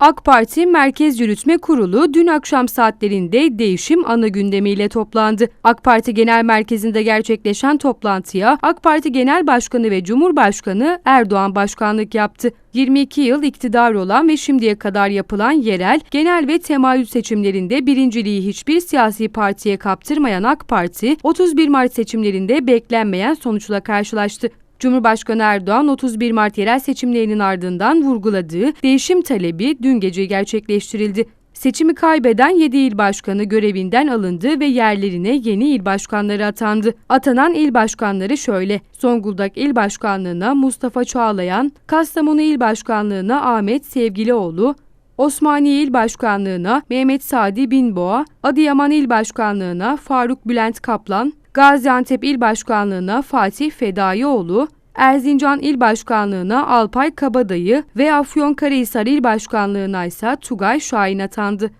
AK Parti Merkez Yürütme Kurulu dün akşam saatlerinde değişim ana gündemiyle toplandı. AK Parti Genel Merkezi'nde gerçekleşen toplantıya AK Parti Genel Başkanı ve Cumhurbaşkanı Erdoğan başkanlık yaptı. 22 yıl iktidar olan ve şimdiye kadar yapılan yerel, genel ve temayül seçimlerinde birinciliği hiçbir siyasi partiye kaptırmayan AK Parti, 31 Mart seçimlerinde beklenmeyen sonuçla karşılaştı. Cumhurbaşkanı Erdoğan 31 Mart yerel seçimlerinin ardından vurguladığı değişim talebi dün gece gerçekleştirildi. Seçimi kaybeden 7 il başkanı görevinden alındı ve yerlerine yeni il başkanları atandı. Atanan il başkanları şöyle. Zonguldak İl Başkanlığı'na Mustafa Çağlayan, Kastamonu İl Başkanlığı'na Ahmet Sevgilioğlu, Osmaniye İl Başkanlığı'na Mehmet Sadi Binboğa, Adıyaman İl Başkanlığı'na Faruk Bülent Kaplan, Gaziantep İl Başkanlığı'na Fatih Fedaioğlu, Erzincan İl Başkanlığı'na Alpay Kabadayı ve Afyonkarahisar İl Başkanlığı'na ise Tugay Şahin atandı.